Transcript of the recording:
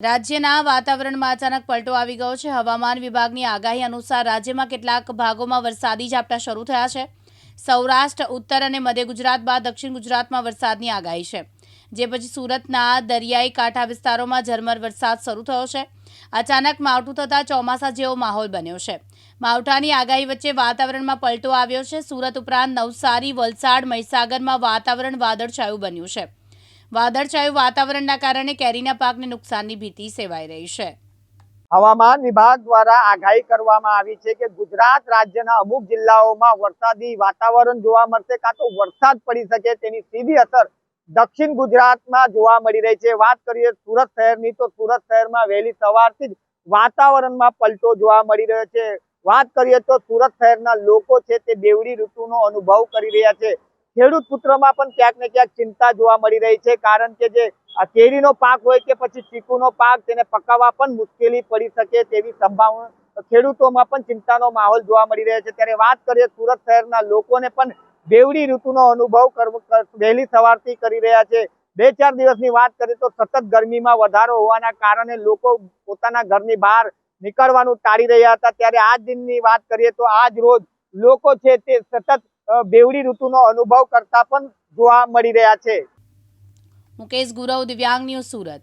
રાજ્યના વાતાવરણમાં અચાનક પલટો આવી ગયો છે. હવામાન વિભાગની આગાહી અનુસાર રાજ્યમાં કેટલાક ભાગોમાં વરસાદી ઝાપટા શરૂ થયા છે. સૌરાષ્ટ્ર, ઉત્તર અને મધ્ય ગુજરાત બાદ દક્ષિણ ગુજરાતમાં વરસાદની આગાહી છે. જે પછી સુરતના દરિયાઈ કાંઠા વિસ્તારોમાં ઝરમર વરસાદ શરૂ થયો છે. અચાનક માવઠું થતાં ચોમાસા જેવો માહોલ બન્યો છે. માવઠાની આગાહી વચ્ચે વાતાવરણમાં પલટો આવ્યો છે. સુરત ઉપરાંત નવસારી, વલસાડ, મહીસાગરમાં વાતાવરણ વાદળછાયું બન્યું છે. વાદળછાયું વાતાવરણના કારણે કેરીના પાકને નુકસાનની ભીતિ સેવાઈ રહી છે. હવામાન વિભાગ દ્વારા આગાહી કરવામાં આવી છે કે ગુજરાત રાજ્યના અમુક જિલ્લાઓમાં વરસાદી વાતાવરણ જોવા મળશે, કાં તો વરસાદ પડી શકે તેની સીધી અસર દક્ષિણ ગુજરાતમાં જોવા મળી રહી છે. વાત કરીએ સુરત શહેરની, તો સુરત શહેરમાં વહેલી સવારથી જ વાતાવરણમાં પલટો જોવા મળી રહ્યો છે. વાત કરીએ તો સુરત શહેરના લોકો છે તે બેવડી ઋતુનો અનુભવ કરી રહ્યા છે. ખેડૂત પુત્રોમાં પણ ક્યાંક ને ક્યાંક ચિંતા જોવા મળી રહી છે. કારણ કે જે કેરીનો પાક હોય કે પછી ચીકુનો પાક, તેને પકાવવા પણ મુશ્કેલી પડી શકે તેવી સંભાવના ખેડૂતોમાં પણ ચિંતાનો માહોલ જોવા મળી રહ્યો છે. ત્યારે વાત કરીએ સુરત શહેરના લોકોને પણ બેવડી ઋતુનો અનુભવ વહેલી સવારથી કરી રહ્યા છે. બે ચાર દિવસની વાત કરીએ તો સતત ગરમીમાં વધારો હોવાના કારણે લોકો પોતાના ઘરની બહાર નીકળવાનું ટાળી રહ્યા હતા. ત્યારે આ દિનની વાત કરીએ તો આજ રોજ લોકો છે તે સતત બેવડી ઋતુનો અનુભવ કરતા પણ જોવા મળી રહ્યા છે. મુકેશ ગુરવ દિવ્યાંગ ન્યૂઝ સુરત.